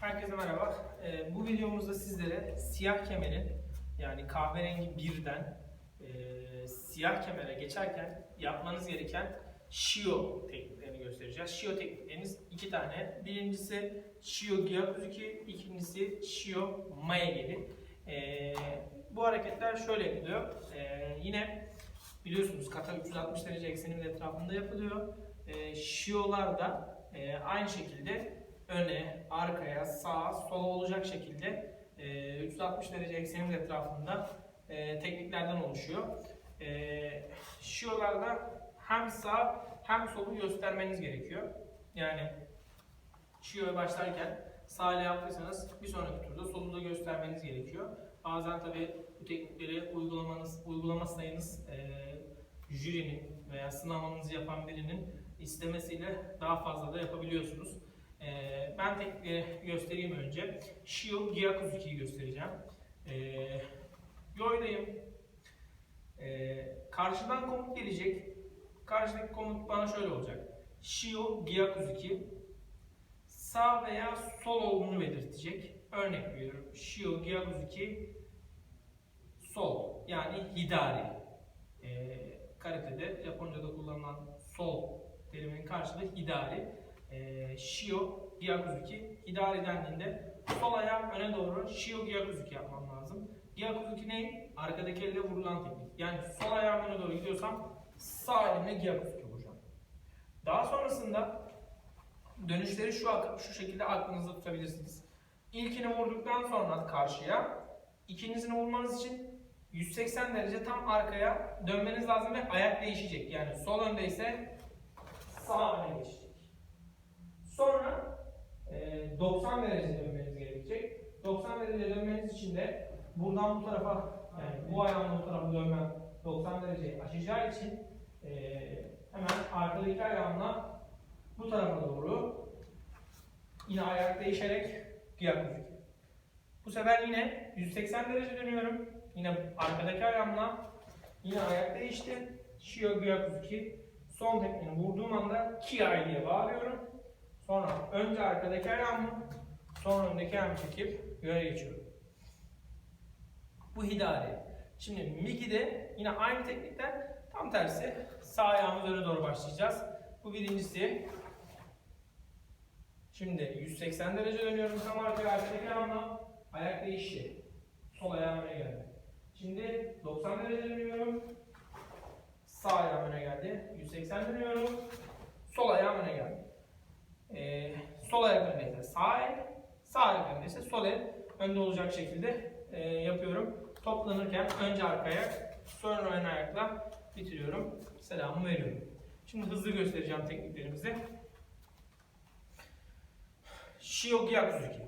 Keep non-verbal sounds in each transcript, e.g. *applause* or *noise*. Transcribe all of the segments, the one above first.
Herkese merhaba. Ee, bu videomuzda sizlere siyah kemerin yani kahverengi birden e, siyah kemere geçerken yapmanız gereken Shio tekniklerini göstereceğiz. Shio teknikleriniz iki tane. Birincisi Shio Gyakuzuki, ikincisi Shio Maegeri. Ee, bu hareketler şöyle yapılıyor. Ee, yine biliyorsunuz kata 360 derece ekseninin etrafında yapılıyor. Ee, Shio'lar da e, aynı şekilde öne, arkaya, sağa, sola olacak şekilde e, 360 derece eksenin etrafında e, tekniklerden oluşuyor. E, Shio'larda hem sağ hem solu göstermeniz gerekiyor. Yani Shio'ya başlarken sağ ile yaptıysanız bir sonraki turda solu da göstermeniz gerekiyor. Bazen tabi bu teknikleri uygulamanız, uygulama sayınız e, jürinin veya sınavınızı yapan birinin istemesiyle daha fazla da yapabiliyorsunuz. Ee, ben teknikleri göstereyim önce. Shio Gyakuzuki'yi göstereceğim. Ee, yoydayım. Ee, karşıdan komut gelecek. Karşıdaki komut bana şöyle olacak. Shio Gyakuzuki sağ veya sol olduğunu belirtecek. Örnek veriyorum. Shio Gyakuzuki sol yani hidari. Ee, karatede Japonca'da kullanılan sol teriminin karşılığı hidari e, Shio Gyakuzuki Hidari dendiğinde sol ayağım öne doğru Shio Gyakuzuki yapmam lazım. Gyakuzuki ne? Arkadaki elle vurulan teknik. Yani sol ayağım öne doğru gidiyorsam sağ elimle Gyakuzuki vuracağım. Daha sonrasında dönüşleri şu, şu şekilde aklınızda tutabilirsiniz. İlkini vurduktan sonra karşıya ikincisini vurmanız için 180 derece tam arkaya dönmeniz lazım ve ayak değişecek. Yani sol öndeyse sağ öne geçecek. Sonra e, 90 derece dönmeniz gerekecek. 90 derece dönmeniz için de buradan bu tarafa yani bu ayağımla bu tarafa dönmem 90 dereceyi aşacağı için e, hemen arkadaki ayağımla bu tarafa doğru yine ayak değişerek diğer Bu sefer yine 180 derece dönüyorum. Yine arkadaki ayağımla yine ayak değişti. Shio Gyakuzuki. Son tekniğini vurduğum anda Kiai diye bağırıyorum. Sonra önce arkadaki ayağımı, sonra öndeki ayağımı çekip yöne geçiyorum. Bu hidari. Şimdi Miki'de yine aynı teknikten tam tersi sağ ayağımız öne doğru başlayacağız. Bu birincisi. Şimdi 180 derece dönüyorum tam arkaya arkadaki ayağımla ayak değişti. Sol ayağım öne geldi. Şimdi 90 derece dönüyorum. Sağ ayağım öne geldi. 180 dönüyorum. Sol ayağım öne geldi e, sol ayak öndeyse sağ el, sağ ayak öndeyse sol el önde olacak şekilde e, yapıyorum. Toplanırken önce arkaya, sonra ön ayakla bitiriyorum. Selamı veriyorum. Şimdi hızlı göstereceğim tekniklerimizi. Shio Gyakuzuki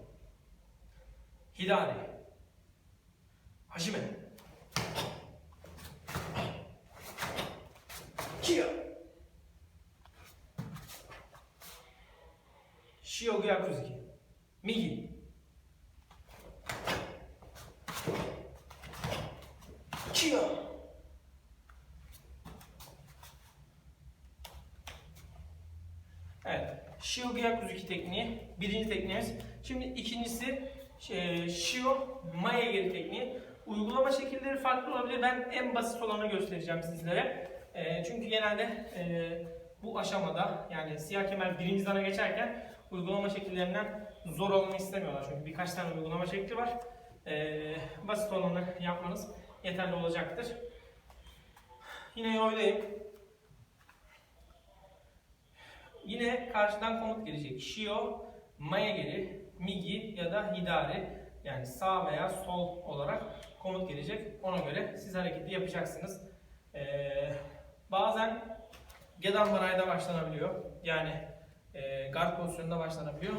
Hidari Hajime Kia Shio Gyakuzuki. Migi. Kia. Evet. Shio Gyakuzuki tekniği. Birinci tekniğimiz. Şimdi ikincisi e, Shio Maegeri tekniği. Uygulama şekilleri farklı olabilir. Ben en basit olanı göstereceğim sizlere. E, çünkü genelde e, bu aşamada yani siyah kemer birinci dana geçerken uygulama şekillerinden zor olanı istemiyorlar. Çünkü birkaç tane uygulama şekli var. Ee, basit olanı yapmanız yeterli olacaktır. Yine yoydayım. Yine karşıdan komut gelecek. Shio, Maegeri, Migi ya da Hidari yani sağ veya sol olarak komut gelecek. Ona göre siz hareketi yapacaksınız. Ee, bazen Gedan Baray'da başlanabiliyor. Yani e, guard pozisyonunda başlanabiliyor.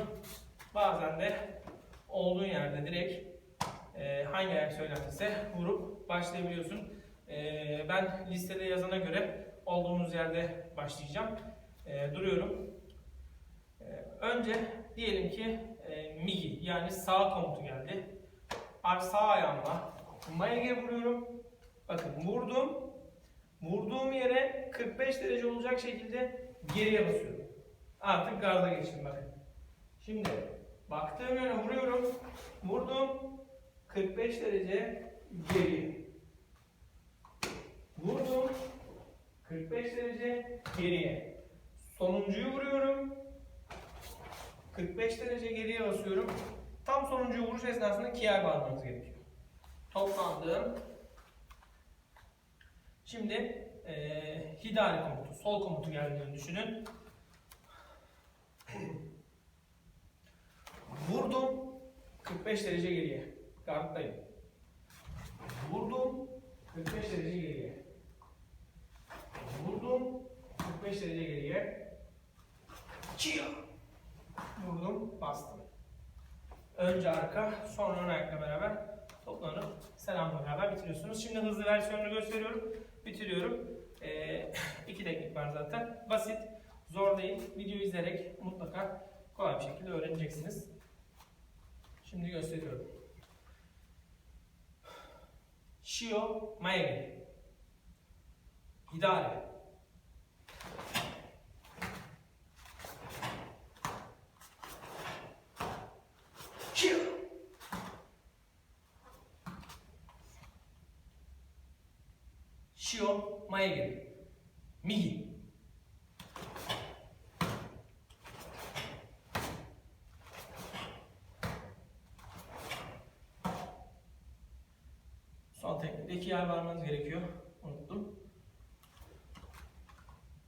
Bazen de olduğun yerde direkt e, hangi ayak söylentiyse vurup başlayabiliyorsun. E, ben listede yazana göre olduğumuz yerde başlayacağım. E, duruyorum. E, önce diyelim ki e, Migi yani sağ komutu geldi. Sağ ayağımla Mayege vuruyorum. Bakın vurdum. Vurduğum yere 45 derece olacak şekilde geriye basıyorum. Artık garda geçtim bakın. Şimdi Baktığım yöne vuruyorum. Vurdum. 45 derece geri. Vurdum. 45 derece geriye. Sonuncuyu vuruyorum. 45 derece geriye basıyorum. Tam sonuncuyu vuruş esnasında kiyer bağlamanız gerekiyor. Toplandım. Şimdi eee hidari komutu, sol komutu geldiğini düşünün. Vurdum. 45 derece geriye. Guard'dayım. Vurdum. 45 derece geriye. Vurdum. 45 derece geriye. Çiyo. Vurdum. Bastım. Önce arka, sonra ön ayakla beraber toplanıp selamla beraber bitiriyorsunuz. Şimdi hızlı versiyonunu gösteriyorum. Bitiriyorum. Ee, *coughs* iki teknik var zaten. Basit, zor değil. Videoyu izleyerek mutlaka kolay bir şekilde öğreneceksiniz. Şimdi gösteriyorum. Shio Maege. Hidare. Shio. Shio Maege. Migi. Son teknikte iki yer varmanız gerekiyor. Unuttum.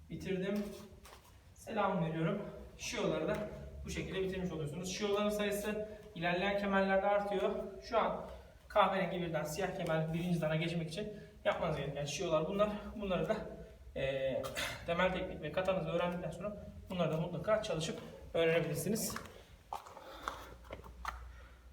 Bitirdim. Selam veriyorum. Şioları da bu şekilde bitirmiş oluyorsunuz. Şioların sayısı ilerleyen kemerlerde artıyor. Şu an kahverengi birden siyah kemer birinci dana geçmek için yapmanız gereken şiolar bunlar. Bunları da eee temel teknik ve katanızı öğrendikten sonra bunları da mutlaka çalışıp öğrenebilirsiniz.